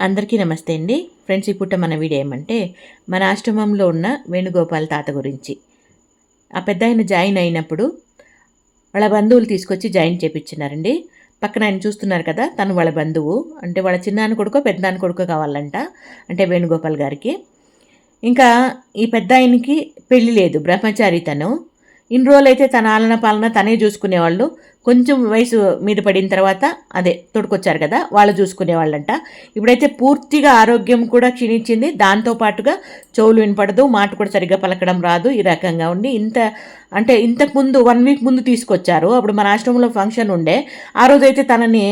అందరికీ నమస్తే అండి. ఫ్రెండ్స్ ఇప్పుడు పుట్ట మన వీడియో ఏమంటే మన ఆశ్రమంలో ఉన్న వేణుగోపాల్ తాత గురించి. ఆ పెద్ద ఆయన జాయిన్ అయినప్పుడు వాళ్ళ బంధువులు తీసుకొచ్చి జాయిన్ చేపించినారండి. పక్కన ఆయన చూస్తున్నారు కదా తను వాళ్ళ బంధువు. అంటే వాళ్ళ చిన్నాన్న కొడుకో పెద్దనాన్న కొడుకో కావాలంట అంటే వేణుగోపాల్ గారికి. ఇంకా ఈ పెద్ద ఆయనకి పెళ్ళి లేదు బ్రహ్మచారి తను. ఇన్ని రోజులైతే తన ఆలన పాలన తనే చూసుకునేవాళ్ళు. కొంచెం వయసు మీద పడిన తర్వాత అదే తోడుకొచ్చారు కదా వాళ్ళు చూసుకునేవాళ్ళంట ఇప్పుడైతే పూర్తిగా ఆరోగ్యం కూడా క్షీణించింది. దాంతోపాటుగా చెవులు వినపడదు మాట కూడా సరిగ్గా పలకడం రాదు ఈ రకంగా ఉండి ఇంత అంటే ఇంతకు ముందు వన్ వీక్ ముందు తీసుకొచ్చారు. అప్పుడు మన ఆశ్రమంలో ఫంక్షన్ ఉండే ఆ రోజైతే తనని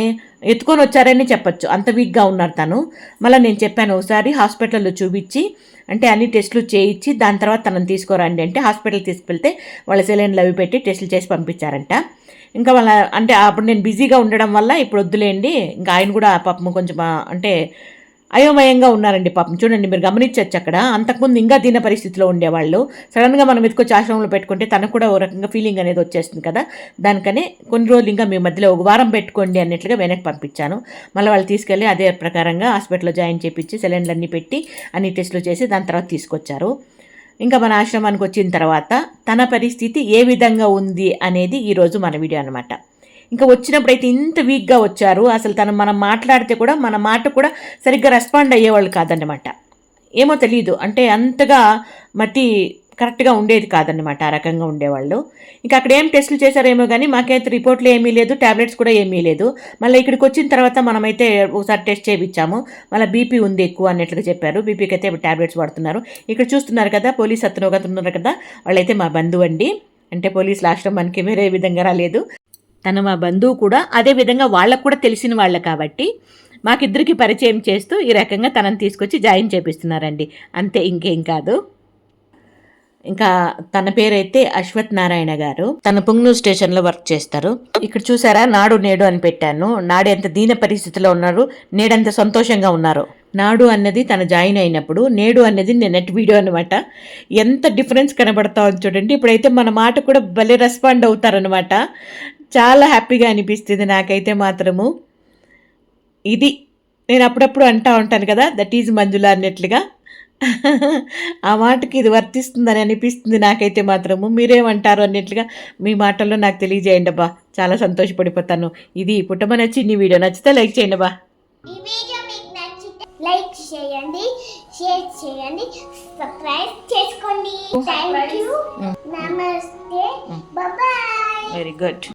ఎత్తుకొని వచ్చారని చెప్పొచ్చు. అంత వీక్గా ఉన్నారు తను. మళ్ళీ నేను చెప్పాను ఒకసారి హాస్పిటల్లో చూపించి అంటే అన్ని టెస్టులు చేయించి దాని తర్వాత తనని తీసుకోరండి అంటే హాస్పిటల్కి తీసుకెళ్తే వాళ్ళ సెలైన్లు అవి పెట్టి టెస్టులు చేసి పంపించారంట. ఇంకా వాళ్ళ అంటే అప్పుడు నేను బిజీగా ఉండడం వల్ల ఇప్పుడు వద్దులేండి. ఇంకా ఆయన కూడా పాపం కొంచెం అంటే అయోమయంగా ఉన్నారండి పాపం. చూడండి మీరు గమనించవచ్చు అక్కడ. అంతకుముందు ఇంకా దీన పరిస్థితిలో ఉండేవాళ్ళు. సడన్గా మనం ఎత్తుకొచ్చి ఆశ్రమంలో పెట్టుకుంటే తనకు కూడా ఓ రకంగా ఫీలింగ్ అనేది వచ్చేస్తుంది కదా. దానికనే కొన్ని రోజులు ఇంకా మీ మధ్యలో ఒక వారం పెట్టుకోండి అన్నట్లుగా వెనక్కి పంపించాను. మళ్ళీ వాళ్ళు తీసుకెళ్ళి అదే ప్రకారంగా హాస్పిటల్లో జాయిన్ చేయించి సిలిండర్లు అన్నీ పెట్టి అన్ని టెస్టులు చేసి దాని తర్వాత తీసుకొచ్చారు. ఇంకా మన ఆశ్రమానికి వచ్చిన తర్వాత తన పరిస్థితి ఏ విధంగా ఉంది అనేది ఈరోజు మన వీడియో అనమాట ఇంకా వచ్చినప్పుడు అయితే ఇంత వీక్గా వచ్చారు. అసలు తను మనం మాట్లాడితే కూడా మన మాట కూడా సరిగ్గా రెస్పాండ్ అయ్యేవాళ్ళు కాదన్నమాట. ఏమో తెలియదు అంటే అంతగా మతి కరెక్ట్గా ఉండేది కాదన్నమాట ఆ రకంగా ఉండేవాళ్ళు. ఇంకా అక్కడ ఏం టెస్టులు చేశారేమో కానీ మాకైతే రిపోర్ట్లు ఏమీ లేదు ట్యాబ్లెట్స్ కూడా ఏమీ లేదు. మళ్ళీ ఇక్కడికి వచ్చిన తర్వాత మనమైతే ఒకసారి టెస్ట్ చేయించాము. మళ్ళీ బీపీ ఉంది ఎక్కువ అన్నట్లుగా చెప్పారు. బీపీకి అయితే ట్యాబ్లెట్స్ వాడుతున్నారు. ఇక్కడ చూస్తున్నారు కదా పోలీస్ అతను ఉన్నారు కదా వాళ్ళైతే మా బంధువు అండి. అంటే పోలీసుల ఆశ్రమానికి వేరే విధంగా రాలేదు. తను మా బంధువు కూడా అదే విధంగా వాళ్ళకు కూడా తెలిసిన వాళ్ళ కాబట్టి మాకిద్దరికి పరిచయం చేస్తూ ఈ రకంగా తనని తీసుకొచ్చి జాయిన్ చేపిస్తున్నారండి. అంతే ఇంకేం కాదు. ఇంకా తన పేరైతే అశ్వత్ నారాయణ గారు. తన పుంగ్నూర్ స్టేషన్లో వర్క్ చేస్తారు. ఇక్కడ చూసారా నాడు నేడు అని పెట్టాను. నాడు ఎంత దీన పరిస్థితిలో ఉన్నారు నేడంత సంతోషంగా ఉన్నారు. నాడు అన్నది తన జాయిన్ అయినప్పుడు నేడు అన్నది నెట్ వీడియో అనమాట ఎంత డిఫరెన్స్ కనబడతా ఉంది చూడండి. ఇప్పుడైతే మన మాట కూడా భలే రెస్పాండ్ అవుతారనమాట చాలా హ్యాపీగా అనిపిస్తుంది నాకైతే మాత్రము. ఇది నేను అప్పుడప్పుడు అంటా ఉంటాను కదా దట్ ఈజ్ మంజుల అన్నట్లుగా. ఆ మాటకి ఇది వర్తిస్తుందని అనిపిస్తుంది నాకైతే మాత్రము. మీరేమంటారు అన్నట్లుగా మీ మాటల్లో నాకు తెలియజేయండి అబ్బా. చాలా సంతోషపడిపోతాను. ఇది పుట్టమని చిన్ని వీడియో. నచ్చితే లైక్ చేయండి అబ్బా. ఈ వీడియో మీకు నచ్చితే లైక్ చేయండి షేర్ చేయండి సబ్స్క్రైబ్ చేసుకోండి. థ్యాంక్ యూ నమస్తే. బాయ్. Very good.